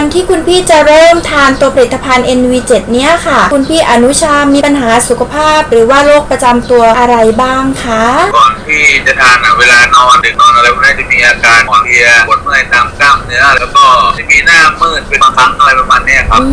อนที่คุณพี่จะเริ่มทานตัวผลิตภัณฑ์ NV7 เนี้ยค่ะ คุณพี่อนุชา มีปัญหาสุขภาพ หรือว่าโรคประจำตัวอะไรบ้างคะก่อนที่จะทานอะเวลานอนดึกนอนอะไรพวกนี้จะมีอาการอ่อนเพลียปวดเมื่อยตามกล้ามเนื้อ แล้วก็จะมีหน้ามืดเป็นบางครั้งอะไรประมาณเนี้ยครับอื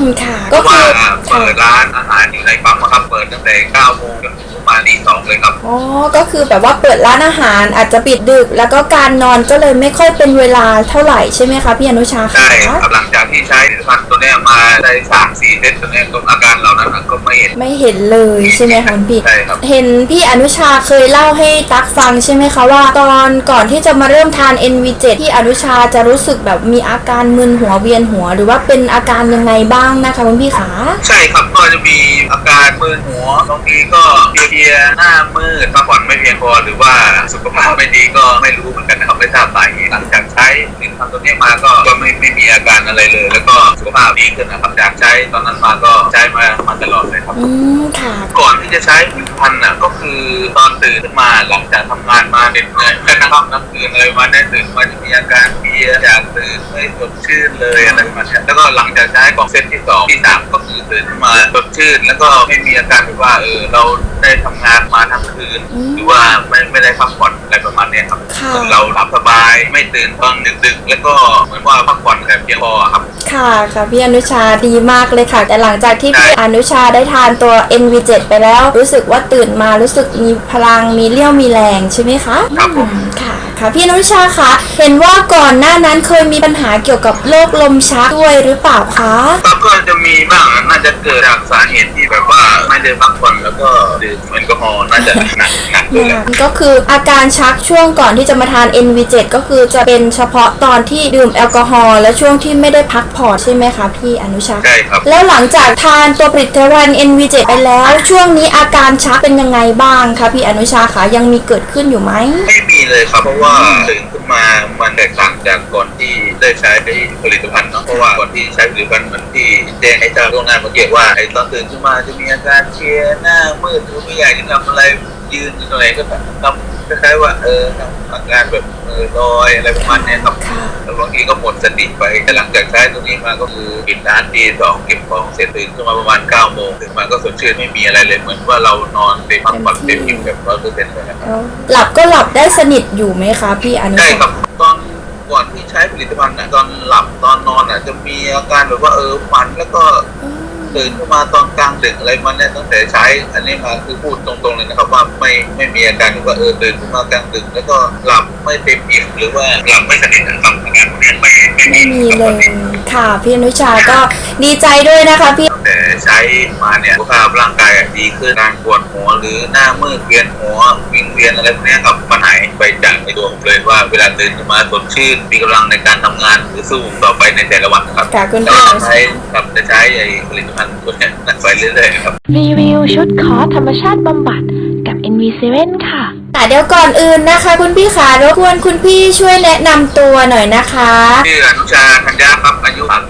มค่ะ เพก็ราะว่าคือเปิดร้านอาหารอยู่ในปั๊มอะครับเปิดตั้งแต่9โมงจนถึงประ มาณตีสองเลยครับ อ๋อ ก็คือแบบว่าเปิดร้านอาหารอาจจะปิดดึก แล้วก็การนอนก็เลยไม่ค่อยเป็นเวลาเท่าไหร่ใช่ไหมคะพี่อนุชาคะ ใช่ครับหลังจากที่ใช้ผลิตภัณฑ์ตัวเนี้ยมาได้สามสี่เซตตัวเนี้ยก็อาการเหล่านั้นอะก็ไม่เห็น ไม่เห็นเลยใช่ไหมคะคุณพี่ ใช่ครับ เห็นพี่อนุชาเคยเล่าให้ตักฟังใช่ไหมคะว่า ตอนก่อนที่จะมาเริ่มทาน NV7 พี่อนุชาจะรู้สึกแบบมีอาการมึนหัวเวียนหัว หรือว่าเป็นอาการยังไงบ้างนะคะคุณพี่คะ ใช่ครับก็จะมีอาการมึนหัวบางทีก็เพลียๆหน้ามืดพักผ่อนไม่เพียงพอหรือว่าสุขภาพไม่ดีก็ไม่รู้เหมือนกันนะครับไม่ทราบสาเหตุหลังจากใช้ผลิตภัณฑ์ตัวนี้มาก็ก็ไม่ไม่มีอาการอะไรเลย แล้วก็สุขภาพดีขึ้นนะครับจากใช้ตอนนั้นมาก็ใช้มามาตลอดเลยครับอืมค่ะก่อนที่จะใช้ผลิตภัณฑ์น่ะก็คือตอนตื่นขึ้นมาหลังจากทำงานมาเหน็ดเหนื่อยแค่นะครับน้ำคืนอะไรมาได้ตื่นมาจะมีอาการเพลียอยากตื่นไม่สดชื่นเลยอะไรประมาณเนี้ยแล้วก็หลังจากใช้ของเซตที่สองที่สามก็คือ ตื่นขึ้นมาสดชื่นแล้วก็ไม่มีอาการแบบว่าเออเราได้ทำงานมาทั้งคืนอืมหรือว่าไม่ไม่ได้พักผ่อนอะไรประมาณเนี้ยครับค่ะเหมือนเราหลับสบายไม่ตื่นตอนดึกๆ แล้วก็เหมือนว่าพักผ่อนแบบเพียงพอครับค่ะค่ะพี่อนุชาดีมากเลยค่ะ แต่หลังจากที่พี่อนุชาได้ทานตัว NV7 ไปแล้ว รู้สึกว่าตื่นมารู้สึกมีพลังมีเรี่ยวมีแรงใช่ไหมคะครับผมอืค่ะ ค่ะพี่อนุชาคะเห็นว่าก่อนหน้านั้นเคยมีปัญหาเกี่ยวกับโรคลมชักด้วยหรือเปล่าคะครับก็จะมีบ้างน่าจะเกิดจากสาเหตุที่แบบว่าไม่ได้พักผ่อนแล้วก็ดื่มแอลกอฮอล์น่าจะหนักหนักเลยแหละก็คืออาการชักช่วงก่อนที่จะมาทาน NV7 ก็คือจะเป็นเฉพาะตอนที่ดื่มแอลกอฮอล์และช่วงที่ไม่ได้พักผ่อนใช่ไหมคะพี่อนุชาใช่ครับ แล้วหลังจากทานตัวผลิตภัณฑ์ NV7 ไปแล้ว ช่วงนี้อาการชักเป็นยังไงบ้างคะพี่อนุชาคะยังมีเกิดขึ้นอยู่ไหมไม่มี เลยครับ เพราะว่าตื่นขึ้นมามันแตกต่างจากก่อนที่ได้ใช้ผลิตภัณฑ์เนาะเพราะว่าก่อนที่ใช้ผลิตภัณฑ์เหมือนที่แจ้งให้เจ้าโรงงานมาเกี่ยวว่าไอ้ตอนตื่นขึ้นมาจะมีอาการเพลียหน้ามืดหรือไม่อยากจะทำอะไร ยืนอยู่ตรงไหนก็แบบทำคล้ายๆว่าเออทำอาการแบบเออลอยอะไรประมาณเนี้ยครับค่ะแล้วบางทีก็หมดสติไปแต่หลังจากใช้ตัวนี้มาก็คือปิดร้านตีสองเก็บของเสร็จตื่นขึ้นมาประมาณ9ก้าโมงตื่นมาก็สดชื่นไม่มีอะไรเลยเหมือนว่าเรานอนเต็มพักผ่อนเต็มอิ่มแบบร้อยเปอร์เซ็นต์เลยนะครับหลับก็หลับได้สนิทอยู่ไหมคะพี่อนุใช่ชาครับตอนก่อนที่ใช้ผลิตภัณฑ์น่ะตอนหลับตอนนอนอะจะมีอาการแบบว่าเออฝันแล้วก็ ตื่นขึ้นมาตอนกลางดึกอะไรมันเนี่ยตั้งแต่ใช้ อันนี้มาคือพูดตรงๆเลยนะครับ ว่าไม่ไม่มีอาการว่าเออตื่นขึ้นมากลางดึกแล้วก็หลับไม่เต็มอิ่มหรือว่าหลับไม่สนิทนะครับอาการพวกนี้ไม่ไม่ไม่มีเลยค่ะพี่อนุชาก็ดีใจด้วยนะคะพี่แต่ใช้มาเนี่ยสุขภาพร่างกายดีขึ้นการปวดหัวหรือหน้ามืดเวียนหัววิงเวียนอะไรพวกเนี้ยครับ หายไปจากในตัวผมเลยว่าเวลาตื่นขึ้นมาสดชื่นมีกำลังในการทำงานหรือสู้ต่อไปในแต่ละวันนะครับค่ะคุณแล้วพี่อก็นุชาใช้ครับจะใช้ไอ้ผลิตภัณฑ์ตัวเนี้ยไปเรื่อยๆครับรีวิวชุดคอร์สธรรมชาติบำบัดกับ NV7 ค่ะค่ะเดี๋ยวก่อนอื่นนะคะ คุณพี่ขารบกวนคุณพี่ช่วยแนะนำตัวหน่อยนะคะ ชื่ออนุชาธัญญาครับอายุ35ปี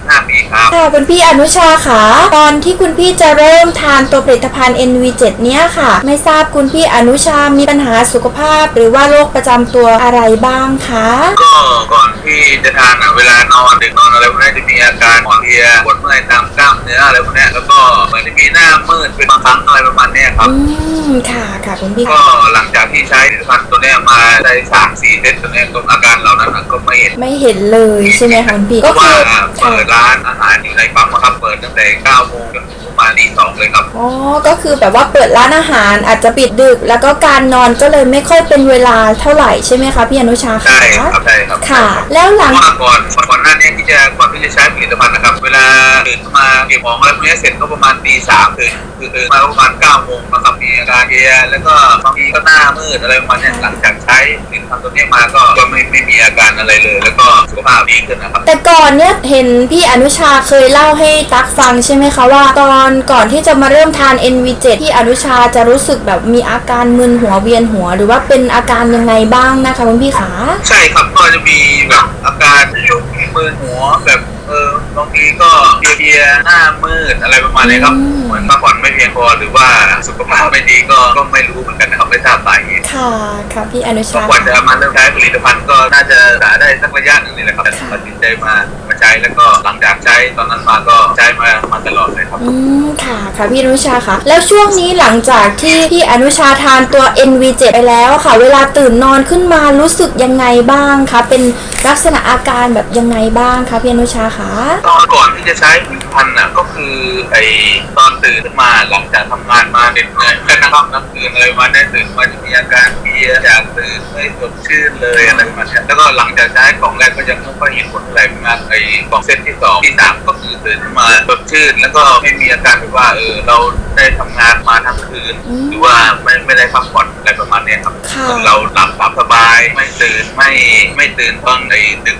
ครับค่ะคุณพี่อนุชาค่ะตอนที่คุณพี่จะเริ่มทานตัวผลิตภัณฑ์ NV7 เนี้ยค่ะ ไม่ทราบคุณพี่อนุชามีปัญหาสุขภาพ หรือว่าโรคประจำตัวอะไรบ้างคะก็ก่อนที่จะทานอะเวลานอนดึกนอนอะไรพวกนี้จะมีอาการอ่อนเพลียปวดเมื่อยตามกล้ามเนื้ออะไรพวกเนี้ยแล้วก็เหมือนจะมีหน้ามืดเป็นบางครั้งอะไรประมาณเนี้ย ครับ อืมค่ะค่ะคุณพี่ก็หลังจากที่ใช้ผลิตภัณฑ์ตัวเนี้ยมาได้สามสี่เซตตัวเนี้ยก็อาการเหล่านั้นอะก็ไม่เห็นไม่เห็นเลยใช่ไหมคะคุณพี่เพก็ราะว่าคือเปิดร้านอาหารอยู่ในปั๊มอะครับเปิดตั้งแต่เก้าโมงจนถึงประ มาณตีสองเลยครับ อ๋อ ก็คือแบบว่าเปิดร้านอาหารอาจจะปิดดึก แล้วก็การนอนก็เลยไม่ค่อยเป็นเวลาเท่าไหร่ใช่ไหมคะพี่อนุชาใช่คะครับใช่ครับค่ะ แล้วหเพลังราะว่าก่อนก่อนหน้านี้ที่จะก่อนที่จะใช้ผลิตภัณฑ์นะครับ เวลาตื่นขึ้นมาเก็บของอะไรพวกนี้เสร็จก็ประมาณตีสามตื่นคือตื่นมาประมาณเก้าโมงนะครับ มีอาการเพลียแล้วก็บางทีก็หน้ามืดอะไรประมาณเนี้ยหลังจากใช้ผลิตภัณฑ์ตัวเนี้ยมาก็ก็ไม่ไม่มีอาการอะไรเลย แล้วก็สุขภาพดีขึ้นนะครับแต่ก่อนเนี่ยเห็นพี่อนุชาเคยเล่าให้ตักฟังใช่ไหมคะว่า ตอนก่อนที่จะมาเริ่มทาน NV7 พี่อนุชาจะรู้สึกแบบมีอาการมึนหัวเวียนหัว หรือว่าเป็นอาการยังไงบ้างนะคะคุณพี่ขาใช่ครับก็จะมีแบบอาการยุบมือหัวแบบเออ บางทีก็เพลียๆหน้ามืดอะไรประมาณนี้ครับเหมือนพักผ่อนไม่เพียงพอหรือว่าสุขภาพไม่ดีก็ก็ไม่รู้เหมือนกันนะครับไม่ทราบสาเหตุค่ะค่ะพี่อนุก็ชากว่าจะมาเริ่มใช้ผลิตภัณฑ์ก็น่าจะหาได้สักระยะหนึ่งนี่แหละครับแต่ตัดสินใจมามา ใช้แล้วก็หลังจากใช้ตอนนั้นมาก็ใช้มามาตลอดเลยครับ อืมค่ะค่ะพี่อนุชาค่ะ แล้วช่วงนี้หลังจากที่พี่อนุชาทานตัว NV7 ไปแล้วค่ะ เวลาตื่นนอนขึ้นมารู้สึกยังไงบ้างคะเป็นลักษณะอาการแบบยังไงบ้างคะพี่อนุชาคะตอนก่อนที่จะใช้ผลิตภัณฑ์น่ะก็คือไอตอนตื่นขึ้นมาหลังจากทำงานมาเหน็ดเหนื่อยแค่นะครับน้ำคืนอะไรประมาณนี้ตื่นมาจะมีอาการเพลียอยากตื่นไม่สดชื่นเลยอะไรประมาณนี้แล้วก็หลังจากใช้กล่องแรกก็ยังไม่ค่อยเห็นผลเท่าไหร่มากไอก่อกเซตที่สองที่สามก็ ตื่นขึ้นมาสดชื่นแล้วก็ไม่มีอาการแบบว่าเออเราได้ทำงานมาทั้งคืน หรือว่าไม่ไม่ได้พักผ่อนอะไรประมาณนี้ครับค่ะเราหลับหลับสบายไม่ตื่นไม่ไม่ตื่นตอนใน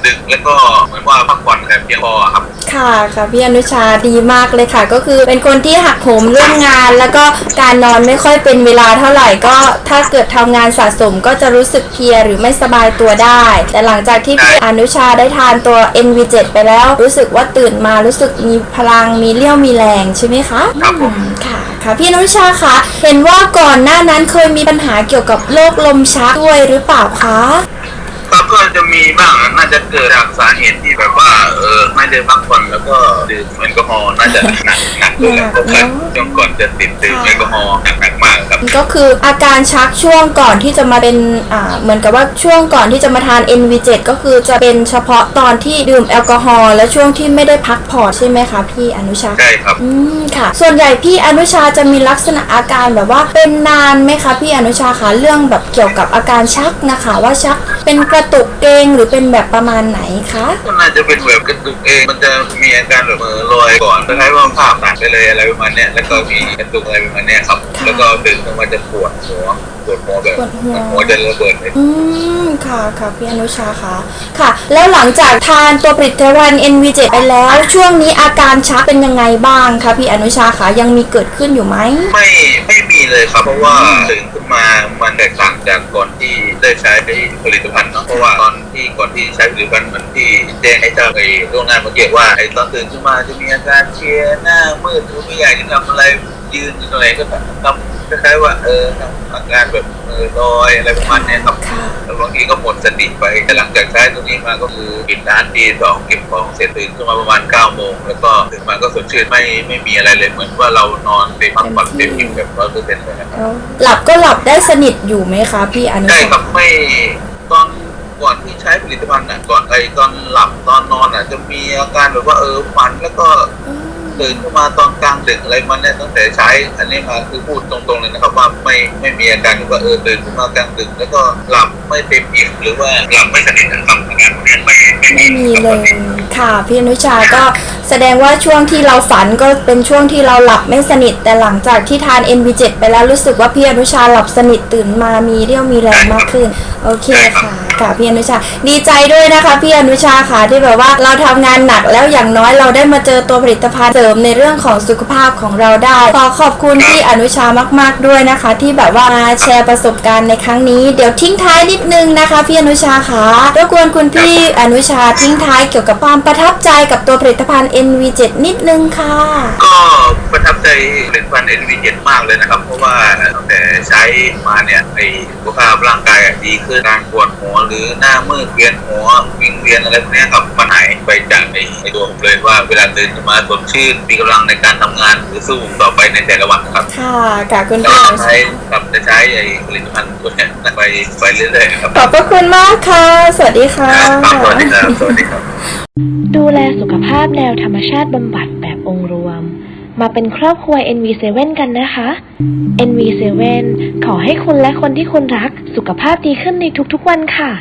ดึกๆ แล้วก็เหมือนว่าพักผ่อนแบบเพียงพอครับ ค่ะค่ะพี่อนุชาดีมากเลยค่ะ ก็คือเป็นคนที่หักโหมเรื่องงาน แล้วก็การนอนไม่ค่อยเป็นเวลาเท่าไหร่ก็ถ้าเกิดทำงานสะสมก็จะรู้สึกเพลียหรือไม่สบายตัวได้ แต่หลังจากที่พี่อนุชาได้ทานตัว NV7 ไปแล้ว รู้สึกว่าตื่นมารู้สึกมีพลังมีเรี่ยวมีแรงใช่ไหมคะครับผม อืค่ะค่ะพี่อนุชาคะเห็นว่าก่อนหน้านั้นเคยมีปัญหาเกี่ยวกับโรคลมชักด้วยหรือเปล่าคะครับก็จะมีบ้างน่าจะเกิดจากสาเหตุที่แบบว่า เออไม่ได้พักผ่อนแล้วก็ดื่มแอลกอฮอล์น่าจะหนักหนักเลยแหละเพราะว่าช่วงก่อนจะติดดื่มแอลกอฮอล์หนักหนัก มากครับ ก็คืออาการชักช่วงก่อนที่จะมาเป็นอ่าเหมือนกับว่าช่วงก่อนที่จะมาทาน NV7 ก็คือจะเป็นเฉพาะตอนที่ดื่มแอลกอฮอล์และช่วงที่ไม่ได้พักผ่อนใช่ไหมคะพี่อนุชาใช่ครับอืมค่ะ ส่วนใหญ่พี่อนุชาจะมีลักษณะอาการแบบว่าเป็นนานไหมคะพี่อนุชาคะเรื่องแบบเกี่ยวกับอาการชักนะคะ ว่าชักเป็นกระตุกเกรงหรือเป็นแบบประมาณไหนคะก็น่าจะเป็นแบบกระตุกเองมันจะมีอาการแบบมือลอยก่อนคล้ายๆว่าภาพตัดไปเลยอะไรประมาณเนี้ยแล้วก็มีกระตุกอะไรประมาณเนี้ยครับ แล้วก็ตื่นขึ้นมาจะปวดหัวปวดหัวแบบหัวจะระเบิดเลยอืมค่ะค่ะพี่อนุชาค่ะค่ะ แล้วหลังจากทานตัวผลิตภัณฑ์ NV7 ไปแล้ว ช่วงนี้อาการชักเป็นยังไงบ้างคะพี่อนุชาคะยังมีเกิดขึ้นอยู่ไหม ไม่ไม่มีเลยครับ เพราะว่าตื่นขึ้นมามันแตกต่างจากก่อนที่ได้ใช้ผลิตภัณฑ์เนาะเพราะว่าตอนที่ก่อนที่ใช้ผลิตภัณฑ์เหมือนที่แจ้งให้เจ้าไอ้โรงงานเมื่อกี้ว่าไอ้ตอนตื่นขึ้นมาจะมีอาการเพลียหน้ามืดหรือไม่อยากจะทำอะไรยืนอยู่ตรงไหนก็ทำ คล้ายๆว่าเออทำอาการแบบมือลอยอะไรประมาณเนี้ยครับค่ะแล้วบางทีก็หมดสติไปแต่หลังจากใช้ตัวนี้มาก็คือปิดร้านตีสองเก็บของเสร็จตื่นขึ้นมาประมาณ9ก้าโมงแล้วก็ตื่นมาก็สดชื่นไม่ไม่มีอะไรเลยเหมือนว่าเรานอนเต็มพักผ่อนเต็มอิ่มแบบร้อยเปอร์เซ็นต์เลยนะครับแล้วหลับก็หลับได้สนิทอยู่ไหมคะพี่อนุใช่ชาครับไม่ตอนก่อนที่ใช้ผลิตภัณฑ์น่ะก่อนไอตอนหลับตอนนอนอะจะมีอาการแบบว่าเออฝันแล้วก็อืม ตื่นขึ้นมาตอนกลางดึกอะไรมันเนี่ยตั้งแต่ใช้ อันนี้มาคือพูดตรงๆเลยนะครับว่าไม่ไม่มีอาการว่าเออตื่นขึ้นมากลางดึก แล้วก็หลับไม่เต็มอิ่มหรือว่าหลับไม่สนิทนะครับอาการพวกนี้ไม่ไม่ไม่มีเลยค่ะพี่อนุชาก็แสดงว่าช่วงที่เราฝันก็เป็นช่วงที่เราหลับไม่สนิท แต่หลังจากที่ทาน NV7 ไปแล้วรู้สึกว่าพี่อนุชาหลับสนิทตื่นมามีเรี่ยวมีแรงมากขึ้น โอเคค่ะ ค่ะพี่อนุชา ดีใจด้วยนะคะพี่อนุชาค่ะที่แบบว่าเราทำงานหนักแล้วอย่างน้อยเราได้มาเจอตัวผลิตภัณฑ์เสริมในเรื่องของสุขภาพของเราได้ ขอขอบคุณพี่อนุชามากๆด้วยนะคะ ที่แบบว่ามาแชร์ประสบการณ์ในครั้งนี้ เดี๋ยวทิ้งท้ายนิดนึงนะคะ พี่อนุชาค่ะรบกวนคุณพี่อนุชาทิ้งท้ายเกี่ยวกับความประทับใจกับตัวผลิตภัณฑ์ NV7 นิดนึงค่ะ ก็ประทับใจผลิตภัณฑ์ NV7 มากเลยนะครับ เพราะว่าตั้งแต่ใช้มาเนี่ยไอสุขภาพร่างกายดีขึ้นการปวดหัวหรือหน้ามืดเวียนหัววิงเวียนอะไรพวกเนี้ยครับมันหายไปจากไอ้ไอ้ตัวผมเลยว่าเวลาตื่นขึ้นมาสดชื่นมีกำลังในการทำงานหรือสู้ต่อไปในแต่ละวันครับค่ะค่ะคุณก็พี่อนุใช้ชาครับจะใช้ไอ้ผลิตภัณฑ์ตัวเนี้ยไปไปเรื่อยๆครับขอบพระคุณมากค่ะ สวัสดีค่ะครับสวัสดีครับสวัสดีครับ ดูแลสุขภาพแนวธรรมชาติบำบัดแบบองค์รวม มาเป็นครอบครัว NV7 กันนะคะ NV7 ขอให้คุณและคนที่คุณรักสุขภาพดีขึ้นในทุกๆวันค่ะ